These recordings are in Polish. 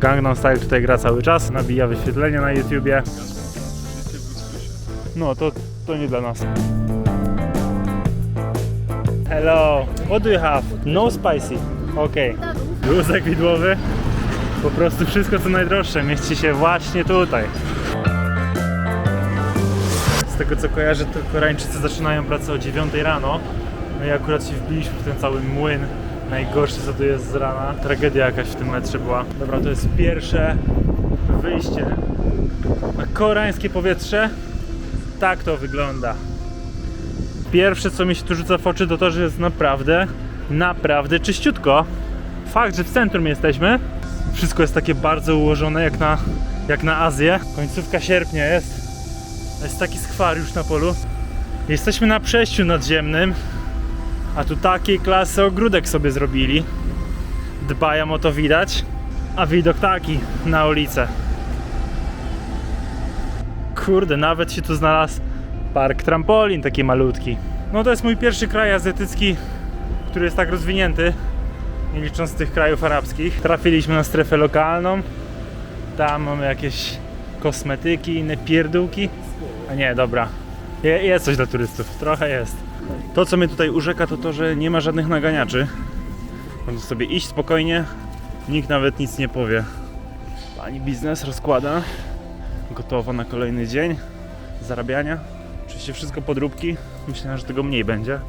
Gangnam Style tutaj gra cały czas, nabija wyświetlenie na YouTubie. No to, to nie dla nas. Hello, what do you have? No spicy. Okej. Luzek widłowy. Po prostu wszystko co najdroższe mieści się właśnie tutaj. Z tego co kojarzę, to Koreańczycy zaczynają pracę o 9 rano. No i akurat się wbiliśmy w ten cały młyn. Najgorszy co tu jest z rana. Tragedia jakaś w tym metrze była. Dobra, to jest pierwsze wyjście na koreańskie powietrze. Tak to wygląda. Pierwsze co mi się tu rzuca w oczy to to, że jest naprawdę, naprawdę czyściutko. Fakt, że w centrum jesteśmy. Wszystko jest takie bardzo ułożone jak na, jak na Azję. Końcówka sierpnia jest. Jest taki skwar już na polu. Jesteśmy na przejściu nadziemnym, a tu takiej klasy ogródek sobie zrobili. Dbają o to widać, a widok taki na ulicę. Kurde, nawet się tu znalazł park trampolin taki malutki. No to jest mój pierwszy kraj azjatycki, który jest tak rozwinięty, nie licząc tych krajów arabskich. Trafiliśmy na strefę lokalną. Tam mamy jakieś kosmetyki, inne pierdółki. A nie, dobra. Je, jest coś dla turystów, trochę jest. To, co mnie tutaj urzeka, to to, że nie ma żadnych naganiaczy. Można sobie iść spokojnie, nikt nawet nic nie powie. Pani biznes rozkłada, gotowa na kolejny dzień zarabiania. Oczywiście wszystko podróbki, myślałem, że tego mniej będzie.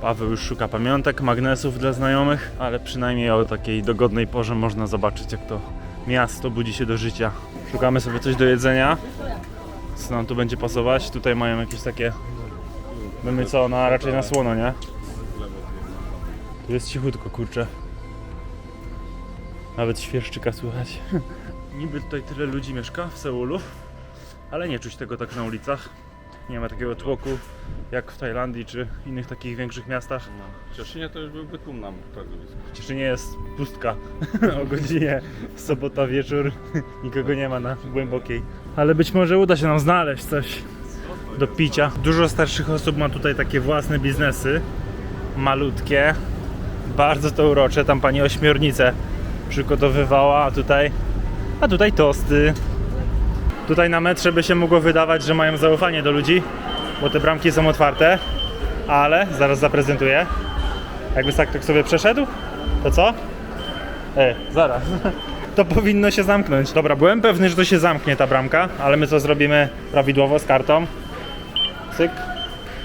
Paweł już szuka pamiątek, magnesów dla znajomych, ale przynajmniej o takiej dogodnej porze można zobaczyć, jak to miasto budzi się do życia. Szukamy sobie coś do jedzenia. Co nam tu będzie pasować? Tutaj mają jakieś takie. Mamy co, na raczej na słono, nie? Tu jest cichutko, kurczę. Nawet świerszczyka słychać. Niby tutaj tyle ludzi mieszka w Seulu, ale nie czuć tego tak na ulicach. Nie ma takiego tłoku jak w Tajlandii czy innych takich większych miastach. W Cieszynie to już byłby tłum nam targowisko. W Cieszynie jest pustka o godzinie sobota wieczór. Nikogo nie ma na głębokiej. Ale być może uda się nam znaleźć coś do picia. Dużo starszych osób ma tutaj takie własne biznesy. Malutkie. Bardzo to urocze. Tam pani ośmiornicę przygotowywała, a tutaj a tutaj tosty. Tutaj na metrze by się mogło wydawać, że mają zaufanie do ludzi, bo te bramki są otwarte, ale zaraz zaprezentuję. Jakby tak sobie przeszedł, to co? E, zaraz. To powinno się zamknąć. Dobra, byłem pewny, że to się zamknie ta bramka, ale my co zrobimy prawidłowo z kartą. Cyk.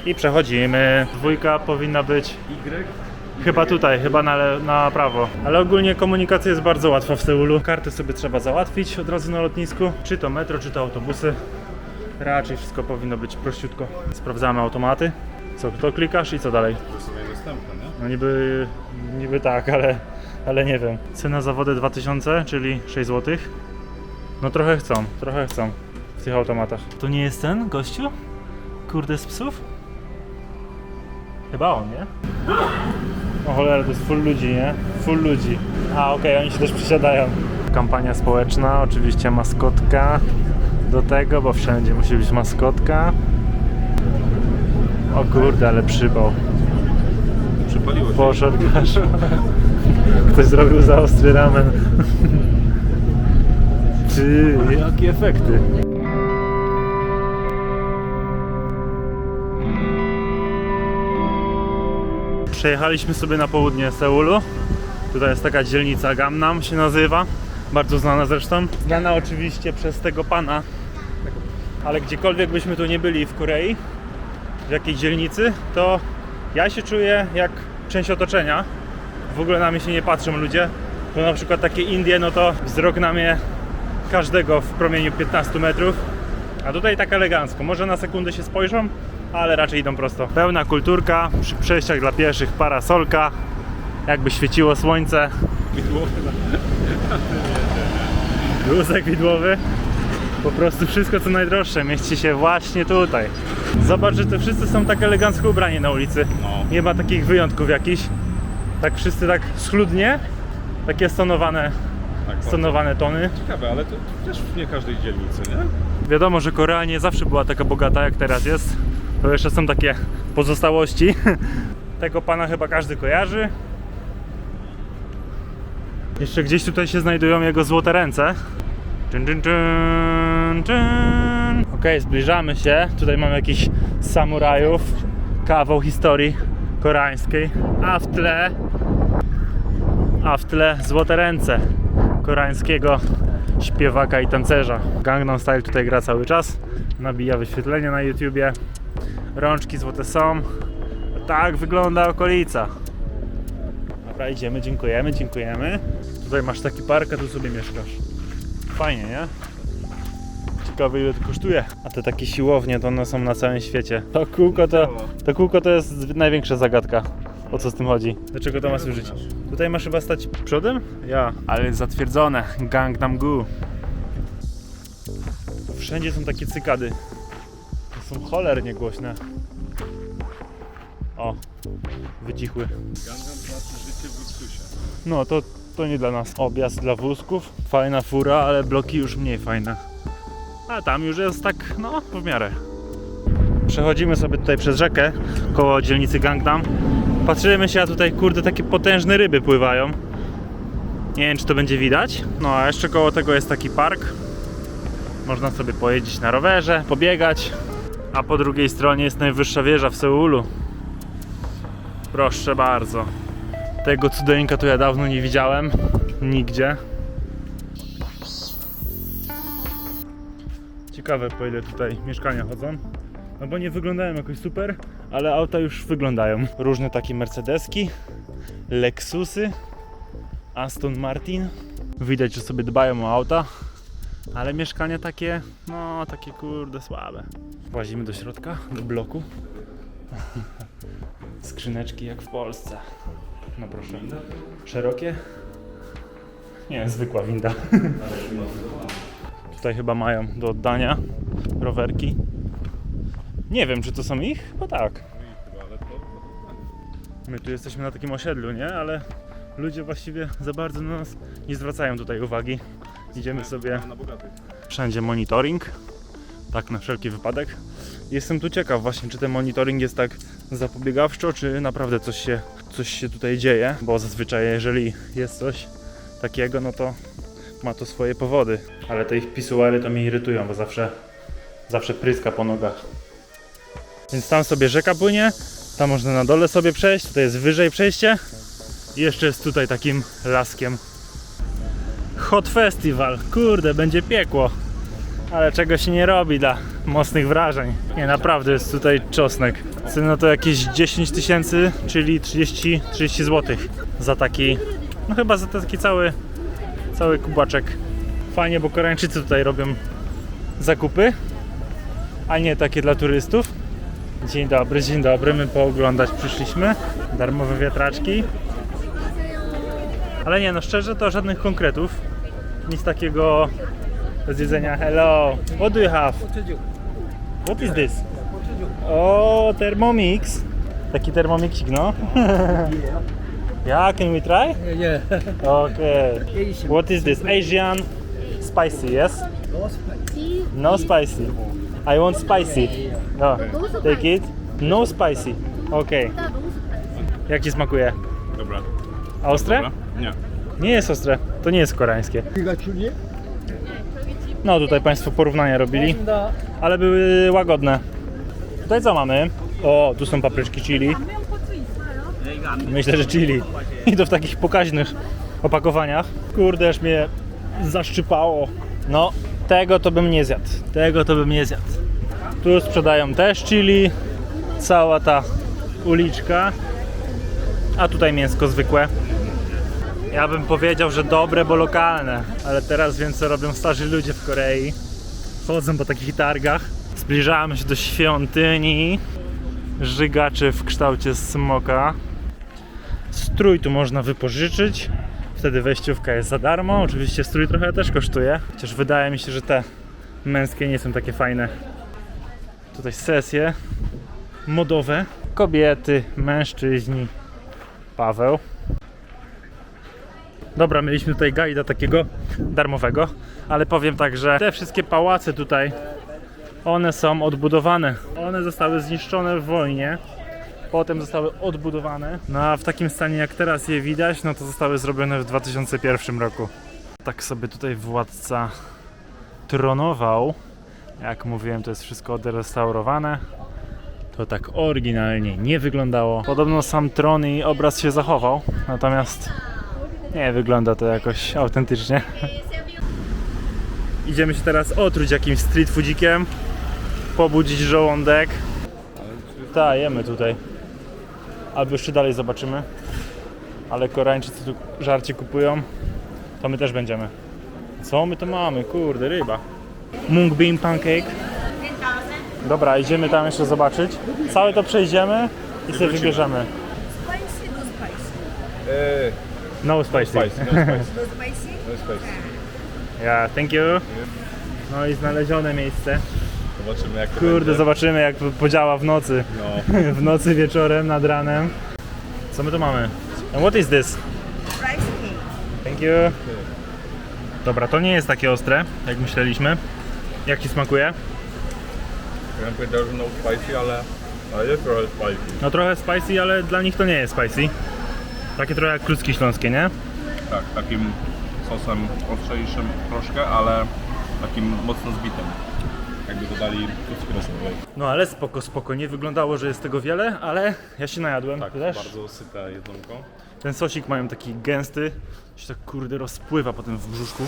I przechodzimy. Dwójka powinna być Y? chyba tutaj, chyba na, na prawo. Ale ogólnie komunikacja jest bardzo łatwa w Seulu. Karty sobie trzeba załatwić od razu na lotnisku. Czy to metro, czy to autobusy. Raczej wszystko powinno być prościutko. Sprawdzamy automaty. Co, to klikasz i co dalej? To sobie dostępne, nie? No niby, niby tak, ale, ale nie wiem. Cena za wodę 2000, czyli 6 zł. No trochę chcą, trochę chcą w tych automatach. To nie jest ten gościu? Kurde z psów? Chyba on, nie? O cholera, to jest full ludzi, nie? Full ludzi. A okej, oni się też przysiadają. Kampania społeczna, oczywiście maskotka do tego, bo wszędzie musi być maskotka. O kurde, ale przybał. Przypaliło się. Poszedł gasz. Ktoś zrobił za ostry ramen. Ty, jakie efekty. Przejechaliśmy sobie na południe Seulu. Tutaj jest taka dzielnica Gamnam się nazywa. Bardzo znana zresztą. Znana oczywiście przez tego pana. Ale gdziekolwiek byśmy tu nie byli w Korei, w jakiej dzielnicy, to ja się czuję jak część otoczenia. W ogóle na mnie się nie patrzą ludzie. Bo na przykład takie Indie, no to wzrok na mnie każdego w promieniu 15 metrów. A tutaj tak elegancko. Może na sekundę się spojrzą, ale raczej idą prosto. Pełna kulturka, przy przejściach dla pieszych parasolka, jakby świeciło słońce. Bluzek widłowy. Po prostu wszystko co najdroższe mieści się właśnie tutaj. Zobacz, że te wszyscy są tak elegancko ubrani na ulicy. No. Nie ma takich wyjątków jakichś. Tak wszyscy tak schludnie. Takie stonowane, Tak, stonowane tony. ciekawe, ale to też nie każdej dzielnicy, nie? Wiadomo, że Korea nie zawsze była taka bogata jak teraz jest. To jeszcze są takie pozostałości. Tego pana chyba każdy kojarzy. Jeszcze gdzieś tutaj się znajdują jego złote ręce. Okej, zbliżamy się. Tutaj mamy jakichś samurajów. Kawał historii koreańskiej. A w tle a w tle złote ręce koreańskiego śpiewaka i tancerza. Gangnam Style tutaj gra cały czas, nabija wyświetlenia na YouTubie. Rączki złote są. Tak wygląda okolica. Dobra, idziemy, dziękujemy, dziękujemy. Tutaj masz taki park, a tu sobie mieszkasz. Fajnie, nie? Ciekawe ile to kosztuje. A te takie siłownie to one są na całym świecie. To kółko to, to kółko to jest największa zagadka. O co z tym chodzi? Do czego to ma służyć? Tutaj masz chyba stać przodem? Ja. Ale jest zatwierdzone. Gangnam Gu. Wszędzie są takie cykady. Są cholernie głośne. O, wycichły. No to, to nie dla nas. Objazd dla wózków. Fajna fura, ale bloki już mniej fajne. A tam już jest tak, no, w miarę. Przechodzimy sobie tutaj przez rzekę koło dzielnicy Gangnam. Patrzymy się, a tutaj kurde takie potężne ryby pływają. Nie wiem czy to będzie widać. No a jeszcze koło tego jest taki park. Można sobie pojeździć na rowerze, pobiegać. A po drugiej stronie jest najwyższa wieża w Seulu. Proszę bardzo. Tego cudeńka to ja dawno nie widziałem. Nigdzie. Ciekawe po ile tutaj mieszkania chodzą. No bo nie wyglądają jakoś super, ale auta już wyglądają. Różne takie Mercedeski, Lexusy, Aston Martin. Widać, że sobie dbają o auta, ale mieszkania takie, no takie kurde słabe. Włazimy do środka, do bloku. Skrzyneczki jak w Polsce. No proszę. Szerokie? Nie, zwykła winda. Tutaj chyba mają do oddania rowerki. Nie wiem, czy to są ich? Chyba tak. My tu jesteśmy na takim osiedlu, nie? Ale ludzie właściwie za bardzo na nas nie zwracają tutaj uwagi. Idziemy sobie wszędzie monitoring. Tak na wszelki wypadek. Jestem tu ciekaw właśnie, czy ten monitoring jest tak zapobiegawczo, czy naprawdę coś się, coś się tutaj dzieje, bo zazwyczaj jeżeli jest coś takiego, no to ma to swoje powody. Ale te ich pisuary to mnie irytują, bo zawsze, zawsze pryska po nogach. Więc tam sobie rzeka płynie, tam można na dole sobie przejść, tutaj jest wyżej przejście i jeszcze jest tutaj takim laskiem. Hot Festival, kurde, będzie piekło. Ale czego się nie robi dla mocnych wrażeń. Nie, naprawdę jest tutaj czosnek. Cena to jakieś 10 tysięcy, czyli 30, 30 zł za taki, no chyba za taki cały, cały kubaczek. Fajnie, bo Koreańczycy tutaj robią zakupy, a nie takie dla turystów. Dzień dobry, dzień dobry, my pooglądać przyszliśmy. Darmowe wiatraczki. Ale nie, no szczerze to żadnych konkretów. Nic takiego do zjedzenia. Hello, what do you have? What is this? O, Thermomix. Taki termomixik, no. yeah, can we try? Yeah. Okay. What is this? Asian spicy, yes? No spicy. I want spicy. No, take it. No spicy. Okay. Jak ci smakuje? Dobra. A ostre? Dobra? Nie. Nie jest ostre. To nie jest koreańskie. No tutaj Państwo porównania robili, ale były łagodne. Tutaj co mamy? O, tu są papryczki chili. Myślę, że chili. I to w takich pokaźnych opakowaniach. Kurde, aż mnie zaszczypało. No, tego to bym nie zjadł. Tego to bym nie zjadł. Tu sprzedają też chili. Cała ta uliczka. A tutaj mięsko zwykłe. Ja bym powiedział, że dobre, bo lokalne, ale teraz wiem co robią starzy ludzie w Korei. Chodzą po takich targach. Zbliżamy się do świątyni żygaczy w kształcie smoka. Strój tu można wypożyczyć. Wtedy wejściówka jest za darmo. Oczywiście strój trochę też kosztuje. Chociaż wydaje mi się, że te męskie nie są takie fajne. Tutaj sesje modowe. Kobiety, mężczyźni. Paweł. Dobra, mieliśmy tutaj guida takiego darmowego, ale powiem tak, że te wszystkie pałace tutaj, one są odbudowane. One zostały zniszczone w wojnie Potem zostały odbudowane. No a w takim stanie jak teraz je widać, no to zostały zrobione w 2001 roku. Tak sobie tutaj władca tronował. Jak mówiłem, to jest wszystko odrestaurowane. To tak oryginalnie nie wyglądało. Podobno sam tron i obraz się zachował, natomiast nie wygląda to jakoś autentycznie. Idziemy się teraz otruć jakimś street foodzikiem, pobudzić żołądek. Tak, jemy tutaj. Albo jeszcze dalej zobaczymy. Ale Koreańczycy tu żarcie kupują, to my też będziemy. Co my to mamy? Kurde, ryba. Mung bean pancake. Dobra, idziemy tam jeszcze zobaczyć. Całe to przejdziemy i sobie wybierzemy. Spicy, no spicy. No spicy. spicy, no spicy, No spicy? no spicy. Yeah, thank you. No i znalezione miejsce. Zobaczymy jak to Kurde, będzie. zobaczymy jak podziała w nocy. No, w nocy, wieczorem, nad ranem. Co my tu mamy? And what is this? Rice cake. Thank you. Dobra, to nie jest takie ostre, jak myśleliśmy. Jak ci smakuje? ja bym powiedział, że no spicy, ale, ale jest trochę spicy. No trochę spicy, ale dla nich to nie jest spicy. Takie trochę jak kluski śląskie, nie? Tak, takim sosem ostrzejszym troszkę, ale takim mocno zbitym. Jakby dodali kluski rosołowej. No ale spoko, spoko. Nie wyglądało, że jest tego wiele, ale ja się najadłem. Tak, też? bardzo syte jedzonko. Ten sosik mają taki gęsty, się tak kurde rozpływa potem w brzuszku.